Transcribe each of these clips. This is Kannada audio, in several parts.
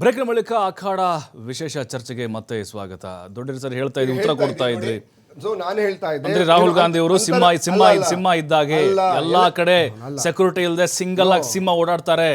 ಬ್ರೇಕ್ನ ಬಳಿಕ ಅಖಾಡ ವಿಶೇಷ ಚರ್ಚೆಗೆ ಮತ್ತೆ ಸ್ವಾಗತ. ದೊಡ್ಡ ಸರ್ ಹೇಳ್ತಾ ಇದ್ರಿ ಉತ್ತರ ಕೊಡ್ತಾ ಇದ್ರಿ. ಸೊ ನಾನು ಹೇಳ್ತಾ ಇದ್ದೆ. ಅಂದ್ರೆ ರಾಹುಲ್ ಗಾಂಧಿ ಅವರು ಸಿಂಹ ಸಿಂಹ. ಸಿಂಹ ಇದ್ದಾಗೆ ಅಲ್ಲ, ಎಲ್ಲಾ ಕಡೆ ಸೆಕ್ಯೂರಿಟಿ ಇಲ್ಲದೆ ಸಿಂಗಲ್ ಆಗಿ ಸಿಂಹ ಓಡಾಡ್ತಾರೆ.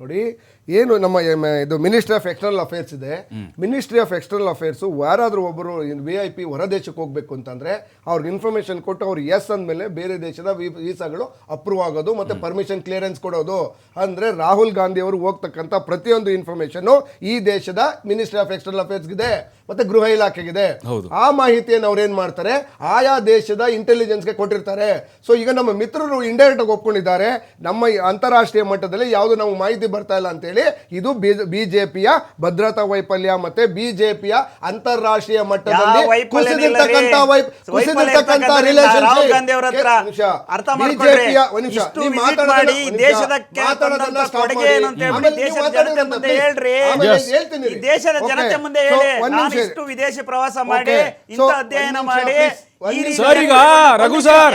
ನೋಡಿ ಏನು ನಮ್ಮ ಎಮ್- ಇದು ಮಿನಿಸ್ಟ್ರಿ ಆಫ್ ಎಕ್ಸ್ಟರ್ನಲ್ ಅಫೇರ್ಸ್ ಇದೆ. ಮಿನಿಸ್ಟ್ರಿ ಆಫ್ ಎಕ್ಸ್ಟರ್ನಲ್ ಅಫೇರ್ಸ್ ಯಾರಾದರೂ ಒಬ್ಬರು ವಿ ಐ ಪಿ ಹೊರ ದೇಶಕ್ಕೆ ಹೋಗಬೇಕು ಅಂತಂದ್ರೆ ಅವ್ರಿಗೆ ಇನ್ಫಾರ್ಮೇಷನ್ ಕೊಟ್ಟು ಅವ್ರು ಎಸ್ ಅಂದಮೇಲೆ ಬೇರೆ ದೇಶದ ವೀಸಾಗಳು ಅಪ್ರೂವ್ ಆಗೋದು ಮತ್ತೆ ಪರ್ಮಿಷನ್ ಕ್ಲಿಯರೆನ್ಸ್ ಕೊಡೋದು. ಅಂದ್ರೆ ರಾಹುಲ್ ಗಾಂಧಿ ಅವರು ಹೋಗ್ತಕ್ಕಂಥ ಪ್ರತಿಯೊಂದು ಇನ್ಫಾರ್ಮೇಷನ್ನು ಈ ದೇಶದ ಮಿನಿಸ್ಟ್ರಿ ಆಫ್ ಎಕ್ಸ್ಟರ್ನಲ್ ಅಫೇರ್ಸ್ ಇದೆ ಮತ್ತೆ ಗೃಹ ಇಲಾಖೆಗಿದೆ. ಹೌದು. ಆ ಮಾಹಿತಿಯನ್ನು ಅವ್ರು ಏನು ಮಾಡ್ತಾರೆ? ಆಯಾ ದೇಶದ ಇಂಟೆಲಿಜೆನ್ಸ್ಗೆ ಕೊಟ್ಟಿರ್ತಾರೆ. ಸೊ ಈಗ ನಮ್ಮ ಮಿತ್ರರು ಇಂಡೈರೆಕ್ಟಾಗಿ ಒಪ್ಕೊಂಡಿದ್ದಾರೆ. ನಮ್ಮ ಈ ಅಂತಾರಾಷ್ಟ್ರೀಯ ಮಟ್ಟದಲ್ಲಿ ಯಾವುದು ನಾವು ಮಾಹಿತಿ ಬರ್ತಾ ಇಲ್ಲ ಅಂತೇಳಿ ಇದು ಬಿಜೆಪಿಯ ಭದ್ರತಾ ವೈಫಲ್ಯ ಮತ್ತೆ ಬಿಜೆಪಿಯ ಅಂತಾರಾಷ್ಟ್ರೀಯ ಮಟ್ಟದಲ್ಲಿ ಯಾವ ವೈಫಲ್ಯ ಇಲ್ಲ ರೀ. ಕುಸಿದಿರ್ತಕ್ಕಂಥ ವೈ- ವೈಫಲ್ಯ ಕುಸಿದಿರ್ತಕ್ಕಂಥ ಇರ್ತಕ್ಕಂಥದ್ರಿಂದ ರಾಹುಲ್ relationship. ಹತ್ರ ಕೆ- ಅರ್ಥ ಮಾಡ್ಕೊಳ್ರಿ. BJP ಯ ಒಂದ್ ನಿಮಿಷ. ಇಷ್ಟು ನೀವು visit ಮಾಡಿ ಒಂದ್ ನಿಮಿಷ. ದೇಶದಕ್ಕೆ ಮಾತಾಡೋದನ್ನ ತಂದಂತ stop ಕೊಡುಗೆ ಮಾಡಿ. ಏನು ಅಂತ ಹೇಳ್ಬಿಟ್ಟು ದೇಶದ ಜನತೆ ಮುಂದೆ ಹೇಳ್ರಿ. ಆಮೇಲೆ ಹೇಳ್ತೀನಿ ಈ ದೇಶದ Okay. ಜನತೆ ಮುಂದೆ ಹೇಳಿ ಇಷ್ಟು ವಿದೇಶಿ ಪ್ರವಾಸ ಮಾಡಿ. ಇಂಥ ಅಧ್ಯಯನ ಮಾಡಿ ಸರ್, ಈಗ ರಘು ಸರ್.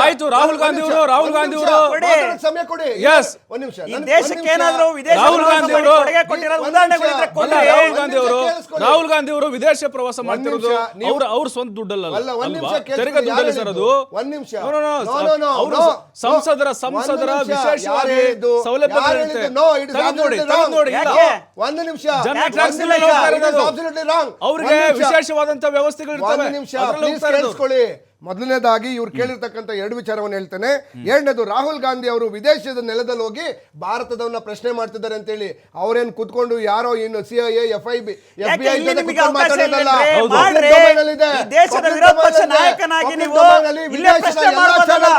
ಆಯ್ತು, ರಾಹುಲ್ ಗಾಂಧಿ ಅವರು, ರಾಹುಲ್ ಗಾಂಧಿ. ಅವರು. ಸಮಯ ಕೊಡಿ. ಎಸ್ ಒಂದ್ ನಿಮಿಷ. ಈ ದೇಶಕ್ಕೆ ಏನಾದ್ರು ವಿದೇಶ ರಾಹುಲ್ ಗಾಂಧಿ ಅವರು-. ರಾಹುಲ್ ಗಾಂಧಿ ಅವರು ರಾಹುಲ್ ಗಾಂಧಿ ಅವರು ವಿದೇಶ ಪ್ರವಾಸ ಮಾಡ್ತಿರೋದು ಅವ್ರ ಅವ್ರ ಸ್ವಂತ ದುಡ್ಡಲ್ಲ. ಅಲ್ಲ, ಒಂದ್ ನಿಮಿಷ ಅಲ್ವಾ? ತೆರಿಗೆ ದುಡ್ಡಲ್ಲಿ ಸರ್ ಅದು? ಒಂದ್ ನಿಮಿಷ. ಸಂಸದರ ಸಂಸದರ. ವಿಶೇಷವಾಗಿ ಸೌಲಭ್ಯ ನೋಡಿ ನೋಡಿ? ಒಂದ್ ನಿಮಿಷ. ಅವ್ರಿಗೆ ವಿಶೇಷವಾದಂತ ವ್ಯವಸ್ಥೆಗಳು ಒಂದು ನಿಮಿಷ ಕೇಳಿಸ್ಕೊಳ್ಳಿ. ಮೊದಲನೇದಾಗಿ ಇವ್ರು ಕೇಳಿರ್ತಕ್ಕಂಥ ಎರಡು ವಿಚಾರವನ್ನು ಹೇಳ್ತೇನೆ. ಎರಡನೇದು ರಾಹುಲ್ ಗಾಂಧಿ ಅವರು ವಿದೇಶದ ನೆಲದಲ್ಲಿ ಹೋಗಿ ಭಾರತದವನ್ನ ಪ್ರಶ್ನೆ ಮಾಡ್ತಿದ್ದಾರೆ ಅಂತೇಳಿ. ಅವ್ರೇನ್ ಕುತ್ಕೊಂಡು ಯಾರೋ ಇನ್ನು C I F I B F B I ನಾಯಕನಾಗಿ ನೀವು ಇಲ್ಲೇ ಪ್ರಶ್ನೆ ಮಾಡ್ತಾ ಹೇಳಿ.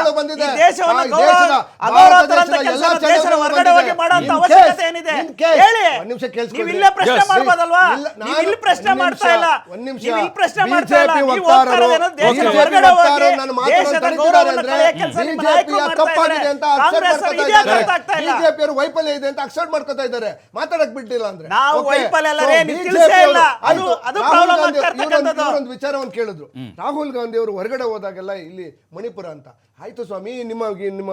ಇಲ್ಲೇ ಪ್ರಶ್ನೆ Yes. ಮಾಡ್ಬೋದಲ್ವಾ ನೀವು ಇಲ್ಲಿ ಪ್ರಶ್ನೆ ಮಾಡ್ತಾ ಇಲ್ಲ ನೀವು ಇಲ್ಲಿ ಪ್ರಶ್ನೆ ಮಾಡ್ತಾ ಇಲ್ಲ ನೀವು ಹೋಗ್ತಾ ಇರೋದೇನೋ ದೇಶದ ಹೊರಗಡೆ ಹೋಗಿ ದೇಶದ ಗೌರವವನ್ನು ಕಳೆಯೋ ಕೆಲಸ ನಿಮ್ಮ ನಾಯಕರು ಮಾಡ್ತಾ ಇದ್ದಾರೆ. ಕಾಂಗ್ರೆಸ್ ಅವರು ಇದೇ ಅರ್ಥ ಆಗ್ತಾ ಇಲ್ಲ. ಬಿಜೆಪಿ ವೈಫಲ್ಯ ಇದೆ ಅಂತ ಅಕ್ಸೆಪ್ಟ್ ಮಾಡ್ಕೊತಾ ಇದ್ದಾರೆ. ಮಾತಾಡಕ್ ಬಿಟ್ಟಿಲ್ಲ ಅಂದ್ರೆ. ನಾವು. ವೈಫಲ್ಯ ಅವರು ವಿಚಾರವನ್ನು ಕೇಳಿದ್ರು. ರಾಹುಲ್ ಗಾಂಧಿ ಅವರು ಹೊರಗಡೆ ಹೋದಾಗೆಲ್ಲ ಇಲ್ಲಿ ಮಣಿಪುರ ಅಂತ. ಆಯ್ತು ಸ್ವಾಮಿ ನಿಮ್ಮ ನಿಮ್ಮ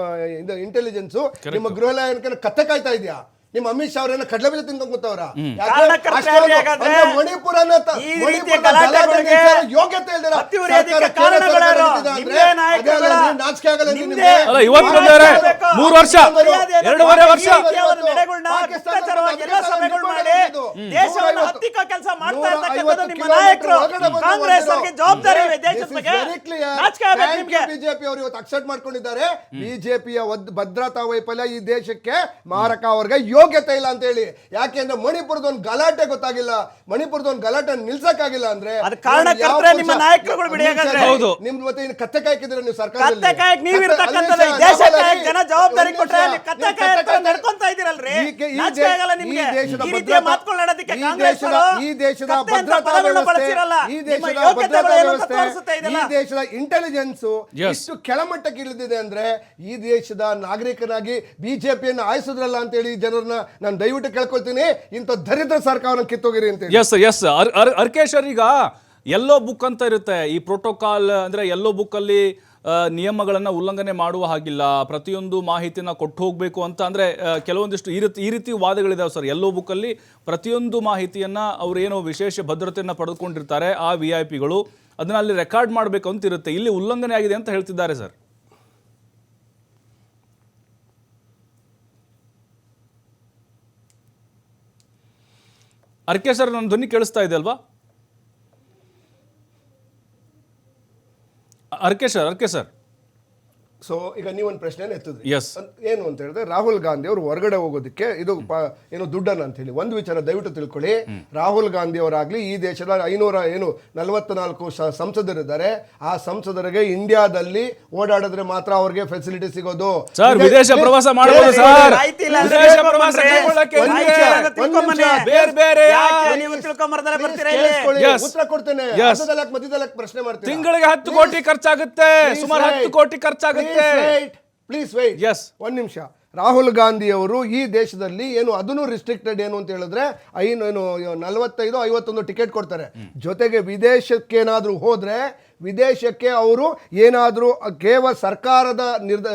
ಇಂಟೆಲಿಜೆನ್ಸ್ ನಿಮ್ಮ ಗೃಹ ಇಲಾಖೆ ಕತ್ತೆ ಕಾಯ್ತಾ ಇದೆಯಾ? ನಿಮ್ಮ ಅಮಿತ್ ಶಾ ಅವರೇನ ಕಡಲೆ ಬೀಜ ತಿನ್ಕೊಂಡ್ ಕೂತವ್ರ ಮಣಿಪುರ ಯೋಗ್ಯತೆ. ಮೂರು ವರ್ಷ, ಎರಡೂವರೆ ವರ್ಷ. ದೇಶವನ್ನು ಹತ್ತಿಕ್ಕೋ ಕೆಲಸ ಮಾಡ್ತಾ ಇರ್ತಕ್ಕಂಥದ್ದು ನಿಮ್ಮ ನಾಯಕರು ಕಾಂಗ್ರೆಸ್ ಅವರಿಗೆ ಜವಾಬ್ದಾರಿ ಇದೆ ದೇಶದ ಬಗ್ಗೆ. ನಾಚಿಕೆ ಆಗ್ಬೇಕು ಬಿಜೆಪಿ ಅವರು ಇವತ್ತು ಅಕ್ಸೆಪ್ಟ್ ಮಾಡ್ಕೊಂಡಿದ್ದಾರೆ. ಬಿಜೆಪಿಯ ಭದ್ರತಾ ವೈಫಲ್ಯ ಈ ದೇಶಕ್ಕೆ ಮಾರಕ. ಅವ್ರಿಗೆ ಯೋಗ್ಯತೆ ಇಲ್ಲ ಅಂತ ಹೇಳಿ. ಯಾಕೆಂದ್ರೆ ಮಣಿಪುರದ ಒಂದು ಗಲಾಟೆ ಗೊತ್ತಾಗಿಲ್ಲ. ಮಣಿಪುರದ ಒಂದು ಗಲಾಟೆ ನಿಲ್ಸಕ್ಕಾಗಿಲ್ಲ ಅಂದ್ರೆ ನಿಮ್ಮ ನಾಯಕರುಗಳು ಬಿಡಿ ಹಾಗಾದ್ರೆ. ಹೌದು. ನಿಮ್ ಮತ್ತೆ ಕತ್ತೆ ಕಾಯ್ಕಿದ್ರೆ ನೀವು ಸರ್ಕಾರ ನೀವ್ ಇರ್ತಕ್ಕಂಥದ್ದು. ಜನ ಜವಾಬ್ದಾರಿ ಕೊಟ್ಟರೆ ಕತ್ತೆ ನಡ್ಕೊಂತ ಇದೀರಲ್ರಿ? ಈ ದೇಶದ ಭದ್ರತಾ- ಈ ಕಾಂಗ್ರೆಸ್ ದೇಶದ ಈ ದೇಶದ ಭದ್ರತಾ ಈ ದೇಶದ ಯೋಗ್ಯತೆಗಳು ಭದ್ರತಾ ಏನು ಅಂತ ವ್ಯವಸ್ಥೆ ಈ ದೇಶದ ಇಂಟೆಲಿಜೆನ್ಸ್. ಇಷ್ಟು ಕೆಳಮಟ್ಟಕ್ಕೆ ಇಳಿದಿದೆ ಅಂದ್ರೆ ಈ ದೇಶದ ನಾಗರಿಕನಾಗಿ ಬಿಜೆಪಿಯನ್ನು ಆಯಿಸಿದ್ರಲ್ಲ ಅಂತ ಹೇಳಿ ಜನರನ್ನ ನಾನು ದಯವಿಟ್ಟು ಕೇಳ್ಕೊಳ್ತೀನಿ. ಇಂಥ ದರಿದ್ರ ಸರ್ಕಾರವನ್ನು ಕಿತ್ತೋಗಿರಿ ಅಂತ ಹೇಳಿ. ಎಸ್ ಎಸ್ ಅರ್ಕೇಶರ್ ಈಗ ಎಲ್ಲೋ ಬುಕ್ ಅಂತ ಇರುತ್ತೆ. ಈ ಪ್ರೋಟೋಕಾಲ್ ಅಂದ್ರೆ ಎಲ್ಲೋ ಬುಕ್ ಅಲ್ಲಿ ನಿಯಮಗಳನ್ನ ಉಲ್ಲಂಘನೆ ಮಾಡುವ ಹಾಗಿಲ್ಲ. ಪ್ರತಿಯೊಂದು ಮಾಹಿತಿನ ಕೊಟ್ಟು ಹೋಗಬೇಕು ಅಂತ ಅಂದರೆ ಕೆಲವೊಂದಿಷ್ಟು ಈ ರೀತಿ ಈ ರೀತಿ ವಾದಗಳಿದಾವೆ ಸರ್. ಎಲ್ಲೋ ಬುಕ್ ಅಲ್ಲಿ ಪ್ರತಿಯೊಂದು ಮಾಹಿತಿಯನ್ನ ಅವರೇನೋ ವಿಶೇಷ ಭದ್ರತೆಯನ್ನು ಪಡೆದುಕೊಂಡಿರ್ತಾರೆ ಆ ವಿ ಐ ಪಿಗಳು ಅದನ್ನ ಅಲ್ಲಿ ರೆಕಾರ್ಡ್ ಮಾಡಬೇಕು ಅಂತ ಇರುತ್ತೆ. ಇಲ್ಲಿ ಉಲ್ಲಂಘನೆ ಆಗಿದೆ ಅಂತ ಹೇಳ್ತಿದ್ದಾರೆ ಸರ್. ಅರ್ಕೆ ಸರ್, ನನ್ನ ಧ್ವನಿ ಕೇಳಿಸ್ತಾ ಇದೆ ಅಲ್ವಾ? ಅರ್ಕೆ ಸರ್ ಅರ್ಕೆ ಸರ್ ಸೊ ಈಗ ನೀವೊಂದು ಪ್ರಶ್ನೆ ಎತ್ತಿದ್ರಿ. ಎಸ್ ಏನು ಅಂತ ಹೇಳಿದ್ರೆ ರಾಹುಲ್ ಗಾಂಧಿ ಅವರು ಹೊರಗಡೆ ಹೋಗೋದಕ್ಕೆ ಇದು ಏನು ದುಡ್ಡನ್ನ ಅಂತ ಹೇಳಿ. ಒಂದು ವಿಚಾರ ದಯವಿಟ್ಟು ತಿಳ್ಕೊಳ್ಳಿ. ರಾಹುಲ್ ಗಾಂಧಿ ಅವರಾಗ್ಲಿ ಈ ದೇಶದ ಐನೂರ ಏನು ನಲವತ್ನಾಲ್ಕು ನಾಲ್ಕು ಸಂಸದರಿದ್ದಾರೆ. ಆ ಸಂಸದರಿಗೆ ಇಂಡಿಯಾದಲ್ಲಿ ಓಡಾಡಿದ್ರೆ ಮಾತ್ರ ಅವ್ರಿಗೆ ಫೆಸಿಲಿಟಿ ಸಿಗೋದು. ಸರ್ ವಿದೇಶ ಪ್ರವಾಸ ಮಾಡಬಹುದು ಸರ್ ವಿದೇಶ ಪ್ರವಾಸ ಕೈಗೊಳ್ಳಕ್ಕೆ. ಬೇರೆ ಬೇರೆ. ನೀವು ತಿಳ್ಕೊಂಬರ್ತಾರೆ ಬರ್ತೀರಾ ಇಲ್ಲಿ? ಉತ್ತರ ಕೊಡ್ತೇನೆ. ಪ್ರಶ್ನೆ ಮಾಡ್ತೀನಿ ತಿಂಗಳಿಗೆ ಹತ್ತು ಕೋಟಿ ಖರ್ಚಾಗುತ್ತೆ. ಸುಮಾರು ಹತ್ತು ಕೋಟಿ ಖರ್ಚಾಗುತ್ತೆ. Please wait Yes. ಒಂದು ನಿಮಿಷ. ರಾಹುಲ್ ಗಾಂಧಿ ಅವರು ಈ ದೇಶದಲ್ಲಿ ಏನು ಅದನ್ನು ರಿಸ್ಟ್ರಿಕ್ಟೆಡ್ ಏನು ಅಂತ ಹೇಳಿದ್ರೆ ಐನು ಏನು ನಲವತ್ತೈದು ಐವತ್ತೊಂದು ಟಿಕೆಟ್ ಕೊಡ್ತಾರೆ. ಜೊತೆಗೆ ವಿದೇಶಕ್ಕೆ ಏನಾದರೂ ಹೋದ್ರೆ ವಿದೇಶಕ್ಕೆ ಅವರು ಏನಾದರೂ ಕೇವಲ ಸರ್ಕಾರದ ನಿರ್ದ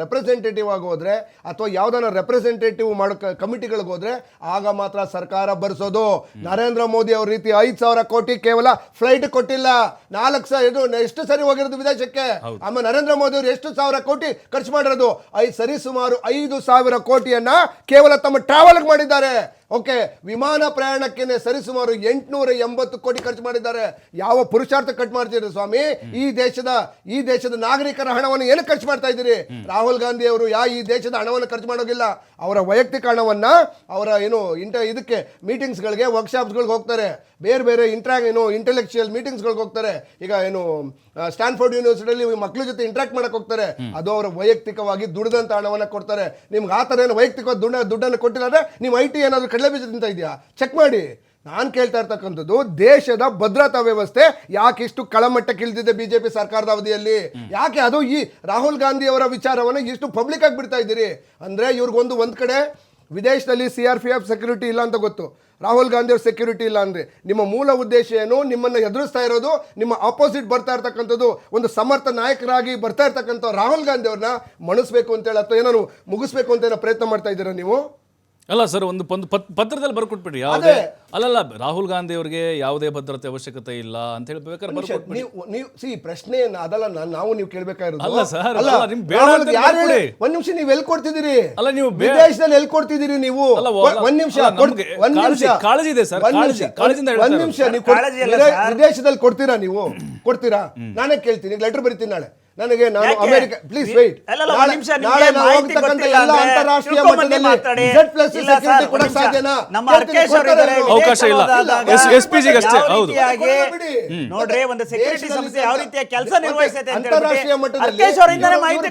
ರೆಪ್ರೆಸೆಂಟೇಟಿವ್ ಆಗಿ ಹೋದ್ರೆ ಅಥವಾ ಯಾವ್ದಾನ ರೆಪ್ರೆಸೆಂಟೇಟಿವ್ ಮಾಡೋ ಕಮಿಟಿಗಳಿಗೆ ಹೋದ್ರೆ ಆಗ ಮಾತ್ರ ಸರ್ಕಾರ ಭರಿಸೋದು ನರೇಂದ್ರ ಮೋದಿ ಅವ್ರ ರೀತಿ ಐದು ಸಾವಿರ ಕೋಟಿ ಕೇವಲ ಫ್ಲೈಟ್ ಕೊಟ್ಟಿಲ್ಲ. ನಾಲ್ಕು ಸಾವಿರ ಇದು ಎಷ್ಟು ಸರಿ ಹೋಗಿರೋದು ವಿದೇಶಕ್ಕೆ? ಆಮೇಲೆ ನರೇಂದ್ರ ಮೋದಿ ಅವರು ಎಷ್ಟು ಸಾವಿರ ಕೋಟಿ ಖರ್ಚು ಮಾಡಿರೋದು? ಐದು ಸರಿ ಸುಮಾರು ಐದು ಸಾವಿರ ಕೋಟಿಯನ್ನ ಕೇವಲ ತಮ್ಮ ಟ್ರಾವೆಲ್ಗೆ ಮಾಡಿದ್ದಾರೆ. ಓಕೆ, ವಿಮಾನ ಪ್ರಯಾಣಕ್ಕೆ ಸರಿಸುಮಾರು ಎಂಟುನೂರ ಎಂಬತ್ತು ಕೋಟಿ ಖರ್ಚು ಮಾಡಿದ್ದಾರೆ. ಯಾವ ಪುರುಷಾರ್ಥ ಕಟ್ ಮಾಡ್ತೀರಿ ಸ್ವಾಮಿ? ಈ ದೇಶದ ಈ ದೇಶದ ನಾಗರಿಕರ ಹಣವನ್ನು ಏನು ಖರ್ಚು ಮಾಡ್ತಾ ಇದ್ದೀರಿ? ರಾಹುಲ್ ಗಾಂಧಿ ಅವರು ಯಾ ಈ ದೇಶದ ಹಣವನ್ನು ಖರ್ಚು ಮಾಡೋಗಿಲ್ಲ ಅವರ ವೈಯಕ್ತಿಕ ಹಣವನ್ನ ಅವರ ಏನು ಇಂಟ, ಇದಕ್ಕೆ ಮೀಟಿಂಗ್ಸ್ಗಳಿಗೆ, ವರ್ಕ್ಶಾಪ್ಸ್ಗಳಿಗೆ ಹೋಗ್ತಾರೆ. ಬೇರೆ ಬೇರೆ ಇಂಟ್ರಾ, ಏನು ಇಂಟೆಲೆಕ್ಚುಯಲ್ ಮೀಟಿಂಗ್ಸ್ಗಳಿಗೆ ಹೋಗ್ತಾರೆ. ಈಗ ಏನು ಸ್ಟ್ಯಾನ್ಫೋರ್ಡ್ ಯೂನಿವರ್ಸಿಟಿಯಲ್ಲಿ ಮಕ್ಕಳ ಜೊತೆ ಇಂಟ್ರಾಕ್ಟ್ ಮಾಡಕ್ ಹೋಗ್ತಾರೆ. ಅದು ಅವರ ವೈಯಕ್ತಿಕವಾಗಿ ದುಡಿದಂತ ಹಣವನ್ನ ಕೊಡ್ತಾರೆ. ನಿಮ್ಗೆ ಆ ಥರ ಏನು ವೈಯಕ್ತಿಕ ದುಡ್ಡ, ದುಡ್ಡನ್ನು ಕೊಟ್ಟಿಲ್ಲ ಅಂದ್ರೆ, ನಿಮ್ಮ ಐ ಟಿ ಏನಾದರೂ ಕಡಲೆ ಬೀಜ ತಿಂತ ಇದೆಯಾ? ಚೆಕ್ ಮಾಡಿ. ನಾನು ಕೇಳ್ತಾ ಇರ್ತಕ್ಕಂಥದ್ದು ದೇಶದ ಭದ್ರತಾ ವ್ಯವಸ್ಥೆ ಯಾಕೆ ಇಷ್ಟು ಕಳಮಟ್ಟಕ್ಕೆ ಇಳಿದಿದೆ ಬಿಜೆಪಿ ಸರ್ಕಾರದ ಅವಧಿಯಲ್ಲಿ? ಯಾಕೆ ಅದು ಈ ರಾಹುಲ್ ಗಾಂಧಿ ಅವರ ವಿಚಾರವನ್ನು ಇಷ್ಟು ಪಬ್ಲಿಕ್ ಆಗಿ ಬಿಡ್ತಾ ಇದ್ದೀರಿ? ಅಂದ್ರೆ ಇವ್ರಿಗೊಂದು ಒಂದು ಕಡೆ ವಿದೇಶದಲ್ಲಿ C R P F security ಇಲ್ಲ ಅಂತ ಗೊತ್ತು. ರಾಹುಲ್ ಗಾಂಧಿ ಅವ್ರ ಸೆಕ್ಯೂರಿಟಿ ಇಲ್ಲ ಅಂದರೆ. ನಿಮ್ಮ ಮೂಲ ಉದ್ದೇಶ ಏನು? ನಿಮ್ಮನ್ನ ಎದುರಿಸ್ತಾ ಇರೋದು ನಿಮ್ಮ ಆಪೋಸಿಟ್ ಬರ್ತಾ ಇರ್ತಕ್ಕಂಥದ್ದು ಒಂದು ಸಮರ್ಥ ನಾಯಕರಾಗಿ ಬರ್ತಾ ಇರ್ತಕ್ಕಂಥ ರಾಹುಲ್ ಗಾಂಧಿ ಅವ್ರನ್ನ ಮಣಿಸ್ಬೇಕು ಅಂತೇಳಿ ಅಥವಾ ಏನಾದ್ರು ಮುಗಿಸ್ಬೇಕು ಅಂತ ಏನೋ ಪ್ರಯತ್ನ ಮಾಡ್ತಾ ಇದ್ದೀರಾ ನೀವು? ಅಲ್ಲ ಸರ್ ಒಂದು ಒಂದು ಪತ್- ಪತ್ರದಲ್ಲಿ ಬರ್ಕೊಟ್ಬಿಡಿ ಯಾವುದೇ ಅಲ್ಲಲ್ಲ ರಾಹುಲ್ ಗಾಂಧಿ ಅವರಿಗೆ ಯಾವುದೇ ಭದ್ರತೆ ಅವಶ್ಯಕತೆ ಇಲ್ಲ ಅಂತ ಹೇಳಿ ಬೇಕಾದ್ರೆ ಬರ್ಕೊಟ್ಬಿಡಿ. ನೀವು ನೀವು ಸಿ ಪ್ರಶ್ನೆಯನ್ನ ಅದಲ್ಲ ನಾನ್- ನಾವು ನೀವು ಕೇಳ್ಬೇಕಾಗಿರೋದು. ಅಲ್ಲ ಸರ್ ಅಲ್ಲ, ಅಲ್ಲ, ಬೇಡ ಅಂತ ಯಾರು ಹೇಳಿ? ಒಂದ್ ನಿಮಿಷ ನೀವು ಎಲ್ಲಿ ಕೊಡ್ತಿದ್ದೀರಿ? ಅಲ್ಲ, ನೀವು ವಿದೇಶದಲ್ಲಿ ಎಲ್ಲಿ ಕೊಡ್ತಿದ್ದೀರಿ ನೀವು? ಅಲ್ಲ, ಒ- ಒಂದ್ ನಿಮಿಷ ಅಲ್ಲ, ನಮ್ಗೆ ಒಂದ್ ನಿಮಿಷ. ಕಾಳಜಿ- ಇದೆ ಸರ್, ಒಂದ್ ಕಾಳಜಿ- ನಿಮಿಷ, ಕಾಳಜಿಯಿಂದ ಒಂದ್ ನಿಮಿಷ ಇರೋದು. ನೀವು ಕೊಡ್- ಕಾಳಜಿ ಅಲ್ಲ ವಿದೇ- sir. ವಿದೇಶದಲ್ಲಿ ಕೊಡ್ತೀರಾ ನೀವು? ಕೊಡ್ತೀರಾ? ನಾನೇ ಕೇಳ್ತೀನಿ ಲೆಟರ್ ಬರೀತೀನಿ ನಾಳೆ. ನನಗೆ ನಾನು? ಅಮೆರಿಕ ಪ್ಲೀಸ್ ವೇಟ್ ನಾಳೆ ನಾವು ಒಂದ್ ನಿಮಿಷ ನಿಮ್ಗೆ ಮಾಹಿತಿ ಹೋಗ್ತಕ್ಕಂಥ ಎಲ್ಲ ಅಂತಾರಾಷ್ಟ್ರೀಯ ಮಟ್ಟದಲ್ಲಿ Z ಪ್ಲಸ್ sir, ಕೊಡಕ್ ಸಾಧ್ಯನಾ? ಅವಕಾಶ ಇಲ್ಲ. ವಿದೇಶವಾದಾಗ ಎಸ್- ಗೆ ಅಷ್ಟೇ, ಹೌದು. ನೋಡ್ರಿ ಒಂದು ಸೆಕ್ಯೂರಿಟಿ ಸಂಸ್ಥೆ ಯಾವ ರೀತಿಯ ಕೆಲಸ ನಿರ್ವಹಿಸುತ್ತೆ ಅಂತ ಅಂತಾರಾಷ್ಟ್ರೀಯ ಮಟ್ಟದಲ್ಲಿ ಅರ್ಕೇಶ್ ಅವರಿಂದನೇ ಮಾಹಿತಿ